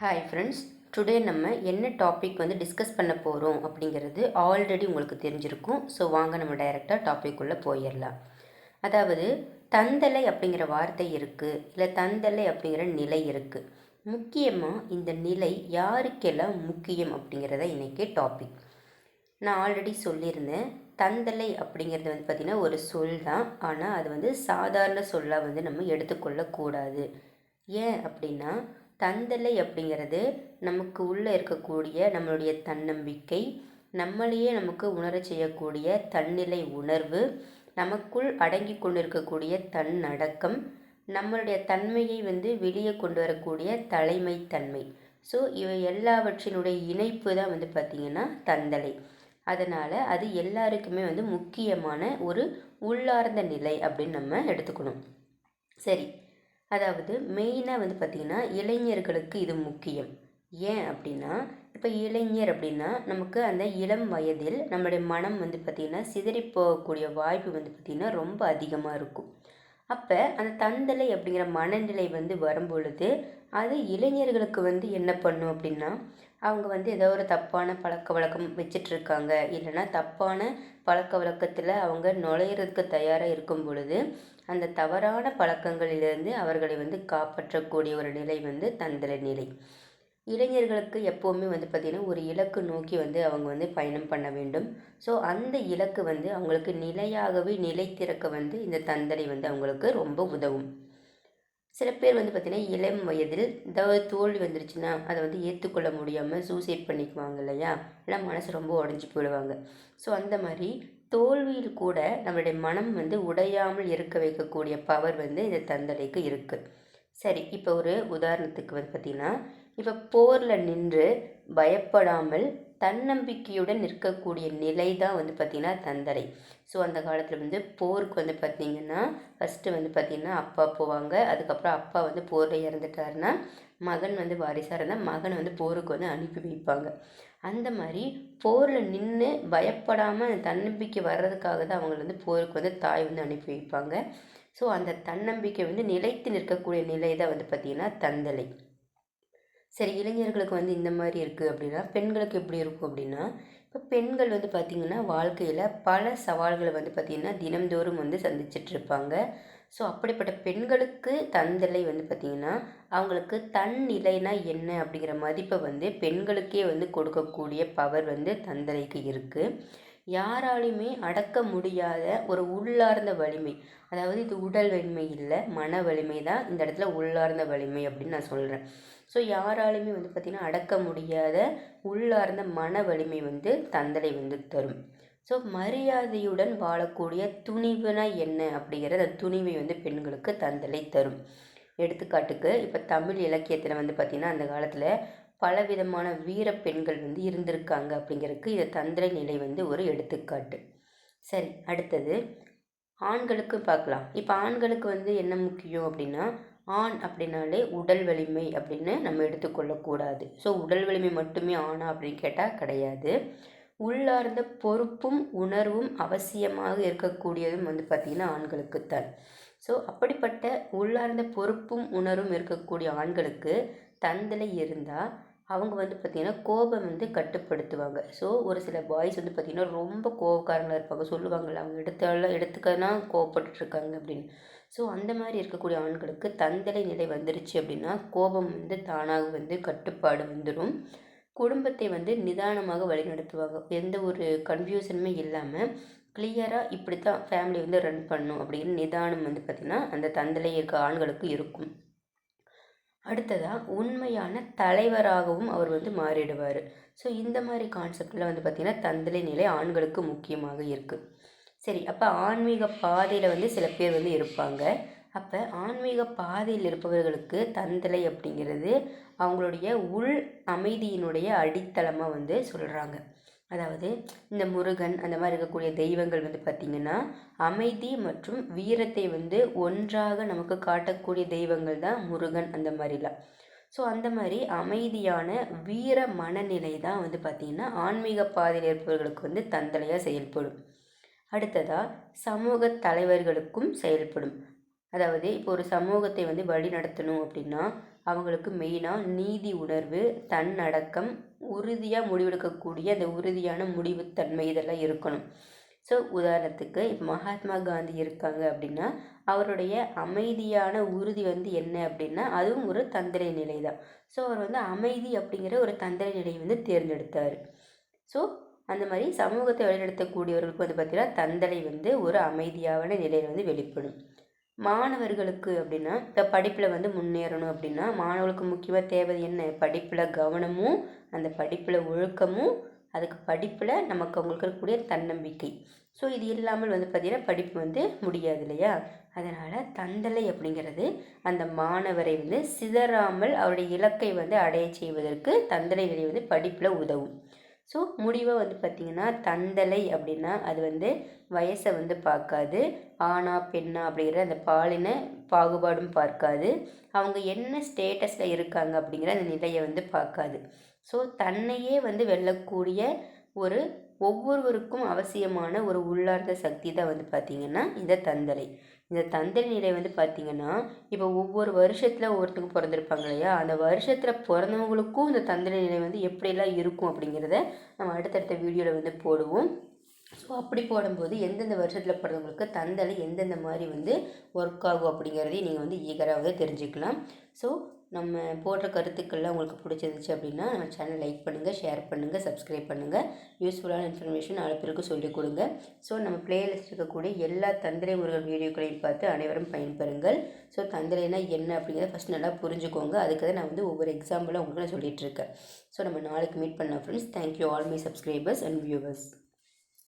Hi friends today நம்ம என்ன topic வந்து டிஸ்கஸ் பண்ண போகிறோம் அப்படிங்கிறது ஆல்ரெடி உங்களுக்கு தெரிஞ்சிருக்கும். ஸோ வாங்க நம்ம டைரெக்டாக டாபிக் உள்ளே போயிடலாம். அதாவது தந்தலை அப்படிங்கிற வார்த்தை இருக்குது இல்லை தந்தலை அப்படிங்கிற நிலை இருக்குது முக்கியமாக இந்த நிலை யாருக்கெல்லாம் முக்கியம் அப்படிங்கிறத இன்றைக்கி டாபிக் நான் ஆல்ரெடி சொல்லியிருந்தேன் தந்தலை அப்படிங்கிறது வந்து பார்த்திங்கன்னா ஒரு சொல் தான். ஆனால் அது வந்து சாதாரண சொல்லாக வந்து நம்ம எடுத்துக்கொள்ளக்கூடாது. ஏன் அப்படின்னா தந்தலை அப்படிங்கிறது நமக்கு உள்ளே இருக்கக்கூடிய நம்மளுடைய தன்னம்பிக்கை நம்மளையே நமக்கு உணரச் செய்யக்கூடிய தன்னிலை உணர்வு நமக்குள் அடங்கி கொண்டிருக்கக்கூடிய தன்னடக்கம் நம்மளுடைய தன்மையை வந்து வெளியே கொண்டு வரக்கூடிய தலைமைத்தன்மை. ஸோ இவை எல்லாவற்றினுடைய இணைப்பு தான் வந்து பார்த்திங்கன்னா தந்தலை. அதனால் அது எல்லாருக்குமே வந்து முக்கியமான ஒரு உள்ளார்ந்த நிலை அப்படின்னு நம்ம எடுத்துக்கணும். சரி. அதாவது மெயினாக வந்து பார்த்திங்கன்னா இளைஞர்களுக்கு இது முக்கியம். ஏன் அப்படின்னா இப்போ இளைஞர் அப்படின்னா நமக்கு அந்த இளம் வயதில் நம்மளுடைய மனம் வந்து பார்த்திங்கன்னா சிதறி போகக்கூடிய வாய்ப்பு வந்து பார்த்திங்கன்னா ரொம்ப அதிகமாக இருக்கும். அப்போ அந்த தந்தலை அப்படிங்கிற மனநிலை வந்து வரும்பொழுது அது இளைஞர்களுக்கு வந்து என்ன பண்ணும் அப்படின்னா அவங்க வந்து ஏதோ ஒரு தப்பான பழக்க வழக்கம் வச்சிட்ருக்காங்க இல்லைன்னா தப்பான பழக்க வழக்கத்தில் அவங்க நுழையிறதுக்கு தயாராக இருக்கும் பொழுது அந்த தவறான பழக்கங்களிலிருந்து அவர்களை வந்து காப்பாற்றக்கூடிய ஒரு நிலை வந்து தந்திர நிலை. இளைஞர்களுக்கு எப்போவுமே வந்து பார்த்திங்கன்னா ஒரு இலக்கு நோக்கி வந்து அவங்க வந்து பயணம் பண்ண வேண்டும். ஸோ அந்த இலக்கு வந்து அவங்களுக்கு நிலையாகவே நிலைத்திறக்க வந்து இந்த தந்தலை வந்து அவங்களுக்கு ரொம்ப உதவும். சில பேர் வந்து பார்த்திங்கன்னா இளம் வயதில் ஏதாவது தோல்வி வந்துருச்சுன்னா அதை வந்து ஏற்றுக்கொள்ள முடியாமல் சூசைட் பண்ணிக்குவாங்க இல்லையா? இல்லை மனசு ரொம்ப உடஞ்சி போயிடுவாங்க. ஸோ அந்த மாதிரி தோல்வியில் கூட நம்மளுடைய மனம் வந்து உடையாமல் இருக்க வைக்கக்கூடிய பவர் வந்து இந்த தந்தலைக்கு இருக்குது சரி இப்போ ஒரு உதாரணத்துக்கு வந்து பார்த்திங்கன்னா இப்போ போரில் நின்று பயப்படாமல் தன்னம்பிக்கையுடன் நிற்கக்கூடிய நிலை தான் வந்து பார்த்திங்கன்னா தந்தரை ஸோ அந்த காலத்தில் வந்து போருக்கு வந்து பார்த்திங்கன்னா ஃபஸ்ட்டு வந்து பார்த்திங்கன்னா அப்பா போவாங்க. அதுக்கப்புறம் அப்பா வந்து போரில் இறந்துட்டாருன்னா மகன் வந்து வாரிசாக இருந்தால் மகனை வந்து போருக்கு வந்து அனுப்பி வைப்பாங்க. அந்த மாதிரி போரில் நின்று பயப்படாமல் தன்னம்பிக்கை வர்றதுக்காக தான் அவங்களை வந்து போருக்கு வந்து தாய் வந்து அனுப்பி வைப்பாங்க. ஸோ அந்த தன்னம்பிக்கை வந்து நிலைத்து நிற்கக்கூடிய நிலை தான் வந்து பார்த்திங்கன்னா தந்தலை. சரி இளைஞர்களுக்கு வந்து இந்த மாதிரி இருக்குது அப்படின்னா பெண்களுக்கு எப்படி இருக்கும் அப்படின்னா இப்போ பெண்கள் வந்து பார்த்திங்கன்னா வாழ்க்கையில் பல சவால்களை வந்து பார்த்திங்கன்னா தினம்தோறும் வந்து சந்திச்சிட்ருப்பாங்க ஸோ அப்படிப்பட்ட பெண்களுக்கு தந்தலை வந்து பார்த்திங்கன்னா அவங்களுக்கு தன்னிலைனா என்ன அப்படிங்கிற மதிப்பை வந்து பெண்களுக்கே வந்து கொடுக்கக்கூடிய பவர் வந்து தந்தலைக்கு இருக்குது யாராலையுமே அடக்க முடியாத ஒரு உள்ளார்ந்த வலிமை அதாவது இது உடல் வலிமை இல்லை மன வலிமை தான் இந்த இடத்துல உள்ளார்ந்த வலிமை அப்படின்னு நான் சொல்கிறேன் ஸோ யாராலையுமே வந்து பார்த்திங்கன்னா அடக்க முடியாத உள்ளார்ந்த மன வலிமை வந்து தந்தலை வந்து தரும். ஸோ மரியாதையுடன் வாழக்கூடிய துணிவுனா என்ன அப்படிங்கிற அந்த துணிவை வந்து பெண்களுக்கு தந்தலை தரும். எடுத்துக்காட்டுக்கு இப்போ தமிழ் இலக்கியத்தில் வந்து பார்த்திங்கன்னா அந்த காலத்தில் பலவிதமான வீர பெண்கள் வந்து இருந்திருக்காங்க அப்படிங்கிறதுக்கு இதை தந்திர நிலை வந்து ஒரு எடுத்துக்காட்டு. சரி அடுத்தது ஆண்களுக்கு பார்க்கலாம் இப்போ ஆண்களுக்கு வந்து என்ன முக்கியம் அப்படின்னா ஆண் அப்படின்னாலே உடல் வலிமை அப்படின்னு நம்ம எடுத்துக்கொள்ளக்கூடாது. ஸோ உடல் வலிமை மட்டுமே ஆணா அப்படின்னு கேட்டால் கிடையாது. உள்ளார்ந்த பொறுப்பும் உணர்வும் அவசியமாக இருக்கக்கூடியதும் வந்து பார்த்திங்கன்னா ஆண்களுக்குத்தான் ஸோ அப்படிப்பட்ட உள்ளார்ந்த பொறுப்பும் உணர்வும் இருக்கக்கூடிய ஆண்களுக்கு தந்தலை இருந்தால் அவங்க வந்து பார்த்திங்கன்னா கோபம் வந்து கட்டுப்படுத்துவாங்க. ஸோ ஒரு சில பாய்ஸ் வந்து பார்த்திங்கன்னா ரொம்ப கோபக்காரங்களாக இருப்பாங்க. சொல்லுவாங்கள்ல அவங்க எடுத்தால எடுத்துக்கனா கோவப்பட்டுட்ருக்காங்க அப்படின்னு. ஸோ அந்த மாதிரி இருக்கக்கூடிய ஆண்களுக்கு தந்தலை நிலை வந்துருச்சு அப்படின்னா கோபம் வந்து தானாக வந்து கட்டுப்பாடு வந்துடும் குடும்பத்தை வந்து நிதானமாக வழிநடத்துவாங்க. எந்த ஒரு கன்ஃபியூஷனுமே இல்லாமல் கிளியராக இப்படி தான் ஃபேமிலி வந்து ரன் பண்ணும் அப்படின்னு நிதானம் வந்து பார்த்திங்கன்னா அந்த தந்தலை இருக்க ஆண்களுக்கு இருக்கும். அடுத்ததாக உண்மையான தலைவராகவும் அவர் வந்து மாறிடுவார். ஸோ இந்த மாதிரி கான்செப்டில் வந்து பார்த்திங்கன்னா தந்தலை நிலை ஆண்களுக்கு முக்கியமாக இருக்குது சரி அப்போ ஆன்மீக பாதையில் வந்து சில பேர் வந்து இருப்பாங்க. அப்போ ஆன்மீக பாதையில் இருப்பவர்களுக்கு தந்தலை அப்படிங்கிறது அவங்களுடைய உள் அமைதியினுடைய அடித்தளமாக வந்து சொல்கிறாங்க அதாவது இந்த முருகன் அந்த மாதிரி இருக்கக்கூடிய தெய்வங்கள் வந்து பார்த்திங்கன்னா அமைதி மற்றும் வீரத்தை வந்து ஒன்றாக நமக்கு காட்டக்கூடிய தெய்வங்கள் தான் முருகன் அந்த மாதிரிலாம். ஸோ அந்த மாதிரி அமைதியான வீர மனநிலை தான் வந்து பார்த்திங்கன்னா ஆன்மீக பாதையில் இருப்பவர்களுக்கு வந்து தந்தலையாக செயல்படும். அடுத்ததாக சமூக தலைவர்களுக்கும் செயல்படும். அதாவது இப்போ ஒரு சமூகத்தை வந்து வழி நடத்தணும் அப்படின்னா அவங்களுக்கு மெயினாக நீதி உணர்வு தன்னடக்கம் உறுதியாக முடிவெடுக்கக்கூடிய அந்த உறுதியான முடிவுத்தன்மை இதெல்லாம் இருக்கணும். ஸோ உதாரணத்துக்கு இப்போ மகாத்மா காந்தி இருக்காங்க அப்படின்னா அவருடைய அமைதியான உறுதி வந்து என்ன அப்படின்னா அதுவும் ஒரு தந்திரை நிலை தான். ஸோ அவர் வந்து அமைதி அப்படிங்கிற ஒரு தந்திரை நிலையை வந்து தேர்ந்தெடுத்தார். ஸோ அந்த மாதிரி சமூகத்தை வழிநடத்தக்கூடியவர்களுக்கு வந்து பார்த்திங்கன்னா தந்தலை வந்து ஒரு அமைதியான நிலையில் வந்து வெளிப்படும். மாணவர்களுக்கு அப்படின்னா இப்போ படிப்பில் வந்து முன்னேறணும் அப்படின்னா மாணவர்களுக்கு முக்கியமாக தேவை என்ன? படிப்பில் கவனமும் அந்த படிப்பில் ஒழுக்கமும் அதுக்கு படிப்பில் நமக்கு அவங்களுக்கு இருக்கக்கூடிய தன்னம்பிக்கை. ஸோ இது இல்லாமல் வந்து பார்த்திங்கன்னா படிப்பு வந்து முடியாது இல்லையா? அதனால் தந்தலை அப்படிங்கிறது அந்த மாணவரை வந்து சிதறாமல் அவருடைய இலக்கை வந்து அடைய செய்வதற்கு தந்தலை நிலை வந்து படிப்பில் உதவும். ஸோ முடிவாக வந்து பார்த்திங்கன்னா தந்தலை அப்படின்னா அது வந்து வயசை வந்து பார்க்காது. ஆணா பெண்ணா அப்படிங்கிற அந்த பாலின பாகுபாடும் பார்க்காது. அவங்க என்ன ஸ்டேட்டஸில் இருக்காங்க அப்படிங்கிற அந்த நிலையை வந்து பார்க்காது. ஸோ தன்னையே வந்து வெல்லக்கூடிய ஒரு ஒவ்வொருவருக்கும் அவசியமான ஒரு உள்ளார்ந்த சக்தி தான் வந்து பார்த்திங்கன்னா இந்த தந்தலை இந்த தந்தலை நிலை வந்து பார்த்திங்கன்னா இப்போ ஒவ்வொரு வருஷத்தில் ஒவ்வொருத்தருக்கும் பிறந்திருப்பாங்க இல்லையா? அந்த வருஷத்தில் பிறந்தவங்களுக்கும் இந்த தந்தலை நிலை வந்து எப்படியெல்லாம் இருக்கும் அப்படிங்கிறத நம்ம அடுத்தடுத்த வீடியோவில் வந்து போடுவோம். ஸோ அப்படி போடும்போது எந்தெந்த வருஷத்தில் பிறந்தவங்களுக்கு தந்தலை எந்தெந்த மாதிரி வந்து ஒர்க் ஆகும் அப்படிங்கிறதையும் நீங்கள் வந்து ஈகராக வந்து தெரிஞ்சுக்கலாம். ஸோ நம்ம போடுற கருத்துக்கள்லாம் உங்களுக்கு பிடிச்சிருந்துச்சு அப்படின்னா நம்ம சேனல் லைக் பண்ணுங்கள் ஷேர் பண்ணுங்கள் சப்ஸ்கிரைப் பண்ணுங்கள் யூஸ்ஃபுல்லான இன்ஃபர்மேஷன் நாலு பேருக்கு சொல்லிக் கொடுங்க. ஸோ நம்ம பிளேலிஸ்ட் இருக்கக்கூடிய எல்லா தந்திரை முருகன் வீடியோக்களையும் பார்த்து அனைவரும் பயன்பெறுங்கள். ஸோ தந்திரைனா என்ன அப்படிங்கிறத ஃபஸ்ட் நல்லா புரிஞ்சுக்கோங்க. அதுக்கு தான் நான் வந்து ஒவ்வொரு எக்ஸாம்பிளாக உங்களுக்கு நான் சொல்லிகிட்ருக்கேன் ஸோ நம்ம நாளைக்கு மீட் பண்ணலாம் friends thank you all my subscribers and viewers